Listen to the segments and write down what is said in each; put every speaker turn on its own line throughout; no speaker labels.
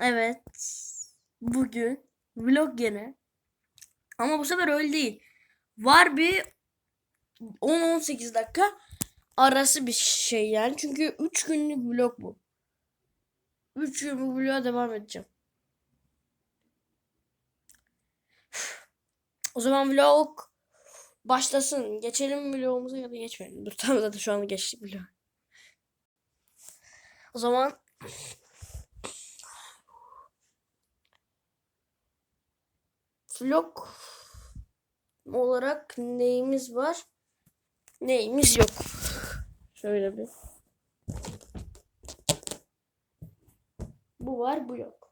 Evet. Bugün vlog gene. Ama bu sefer öyle değil. Var bir 10-18 dakika arası bir şey yani. Çünkü 3 günlük vlog bu. 3 gün bu vloga devam edeceğim. O zaman vlog başlasın. Geçelim vlogumuza ya da geçmeyelim. Dur tamam zaten şu anda geçtik vlog. O zaman vlog olarak neyimiz var? Neyimiz yok. Şöyle bir. Bu var, bu yok.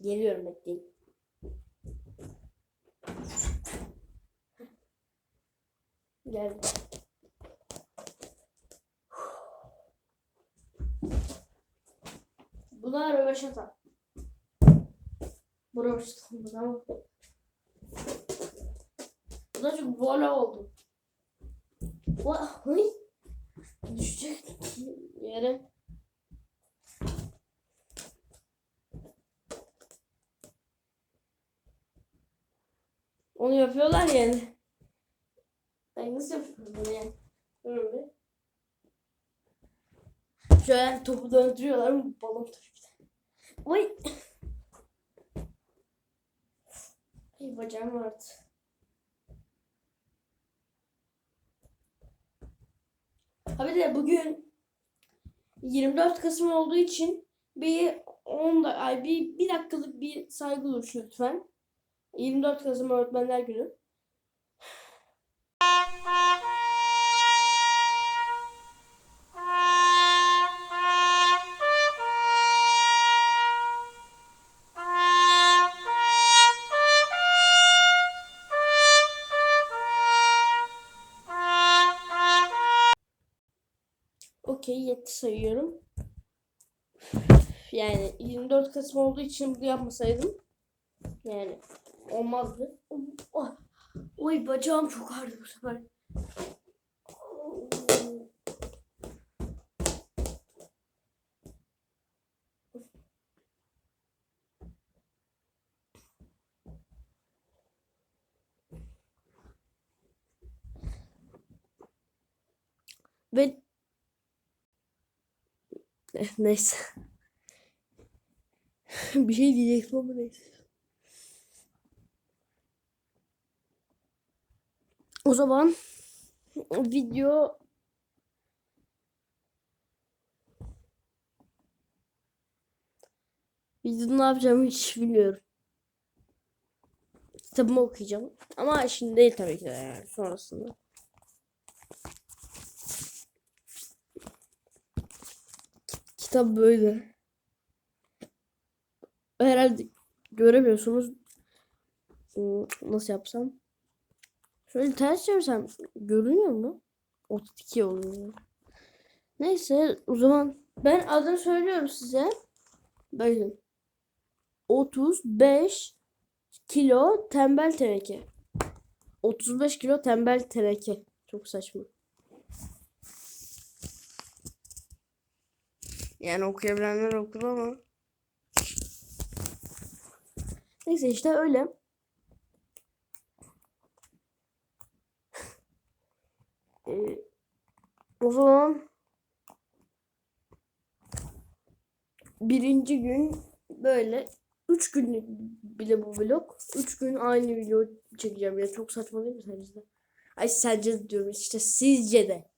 Geliyorum bekleyin. Geldim. Bu da röveşata. Bu röveşata. Bu da Bu da çok vola oldu. Vah, hıy. Düşecek yere. Onu yapıyorlar yani. Ben nasıl yapıyorum bunu yani? Durun. Şöyle topu döndürüyorlar balon tabii ki de. Oy. Ay bacağım vardı. Ha bir de bugün 24 Kasım olduğu için bir 10 da ay bir, bir dakikalık bir saygı duruşu lütfen. 24 Kasım Öğretmenler Günü. Okey yetti sayıyorum. Yani 24 Kasım olduğu için bunu yapmasaydım yani olmazdı. Oh, oy bacağım çok ağrıdı bu sefer. Ve neyse. bir şey diyecektim ama neyse. O zaman video Videoda ne yapacağımı hiç bilmiyorum. Kitabımı okuyacağım. Ama şimdi değil tabii ki de yani sonrasında. Kitap böyle. Herhalde göremiyorsunuz. Nasıl yapsam? Şöyle ters çevirsem görünüyor mu? 32 oluyor. Neyse o zaman ben adını söylüyorum size. Bakın. 35 kilo tembel teneke. 35 kilo tembel teneke. Çok saçma. Yani okuyabilenler okur ama. Neyse işte öyle. Ee, o zaman birinci gün böyle üç günlük bile bu vlog. Üç gün aynı video çekeceğim ya çok saçma değil mi sence de? Ay sence de diyorum işte sizce de.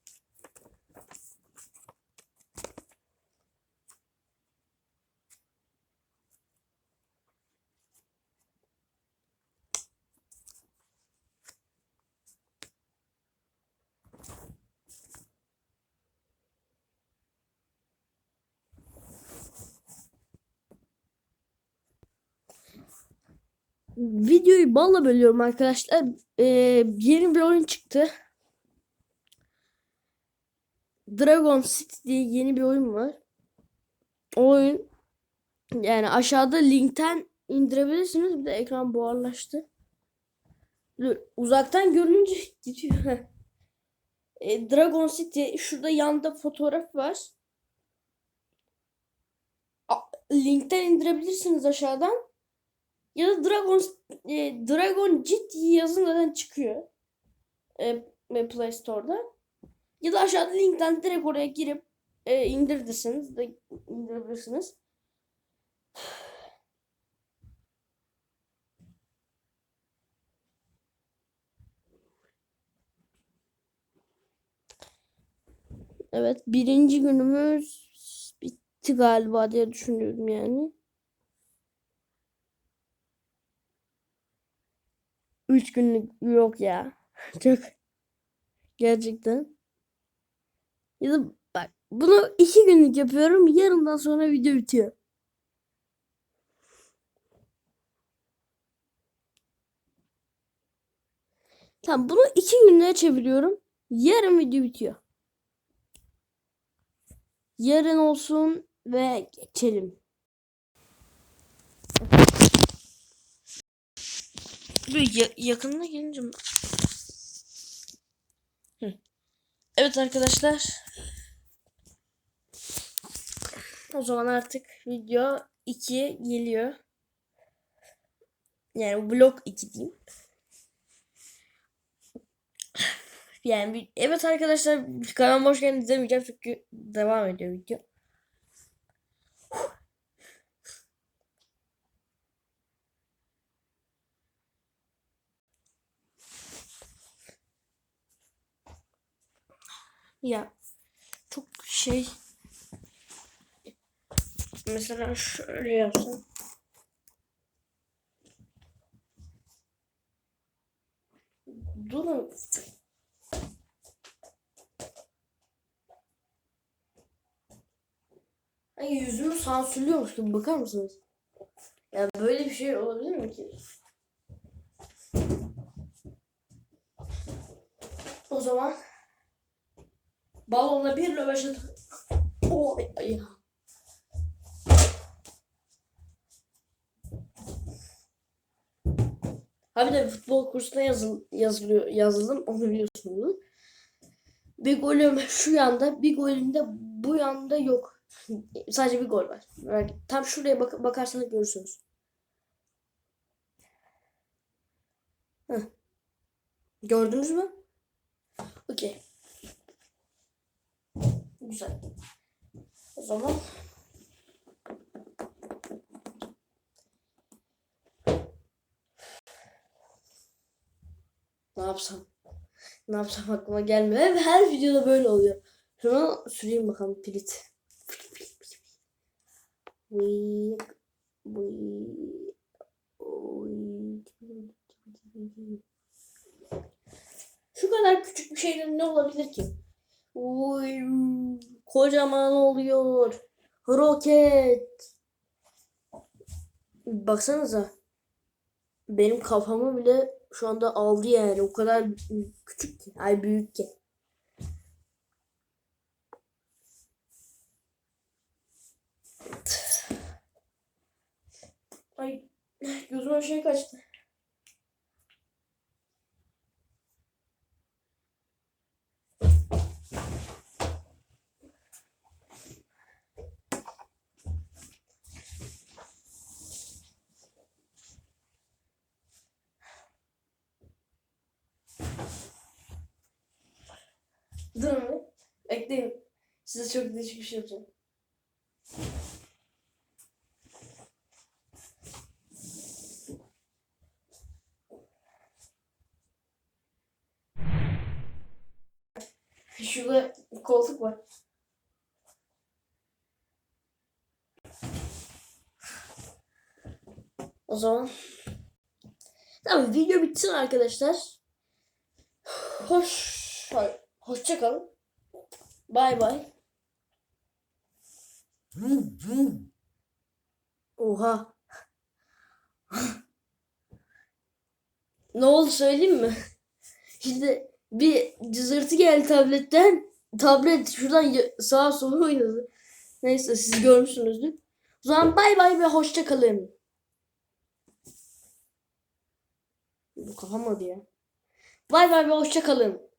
Videoyu balla bölüyorum arkadaşlar. Ee, yeni bir oyun çıktı. Dragon City diye yeni bir oyun var. O oyun yani aşağıda linkten indirebilirsiniz. Bir de ekran buharlaştı. Uzaktan görününce gidiyor. e, Dragon City şurada yanda fotoğraf var. A- linkten indirebilirsiniz aşağıdan. Ya da Dragon e, Dragon Jet yazın zaten çıkıyor. E, e, Play Store'da. Ya da aşağıda linkten direkt oraya girip e, indirirsiniz de indirebilirsiniz. Evet birinci günümüz bitti galiba diye düşünüyorum yani. Üç günlük yok ya. Çok gerçekten. Ya da bak bunu iki günlük yapıyorum. Yarından sonra video bitiyor. Tamam bunu iki günlüğe çeviriyorum. Yarın video bitiyor. Yarın olsun ve geçelim. Bir ya- yakınına gelince. Evet arkadaşlar. O zaman artık video 2 geliyor. Yani vlog 2 diyeyim. Yani evet arkadaşlar kanalıma hoş geldiniz demeyeceğim çünkü devam ediyor video. Ya çok şey mesela şöyle yapsam durun Ay yüzümü sansürlüyormuş gibi bakar mısınız? Ya böyle bir şey olabilir mi ki? O zaman balonla bir röveşat Oy ay. Ha bir de futbol kursuna yazıl, yazılıyor, yazıldım onu biliyorsunuz. Bir golüm şu yanda, bir golüm de bu yanda yok. Sadece bir gol var. Yani tam şuraya bak bakarsanız görürsünüz. Heh. Gördünüz mü? Okey. Güzel. O zaman ne yapsam? Ne yapsam aklıma gelmiyor. Hep her videoda böyle oluyor. Şunu süreyim bakalım pilit. Wait. Şu kadar küçük bir şeyden ne olabilir ki? Oy, kocaman oluyor. Roket. Baksanıza. Benim kafamı bile şu anda aldı yani. O kadar küçük ki. Ay büyük ki. Ay gözüme şey kaçtı. Durun bir. Bekleyin. Size çok değişik bir şey yapacağım. Şurada koltuk var. O zaman Tamam video bitsin arkadaşlar. Hoş hoşça kalın. Bay bay. Oha. ne oldu söyleyeyim mi? Şimdi bir cızırtı geldi tabletten. Tablet şuradan sağa sola oynadı. Neyse siz görmüşsünüzdür. O zaman bay bay ve hoşça kalın. Bu kafam ya. Bay bay ve hoşça kalın.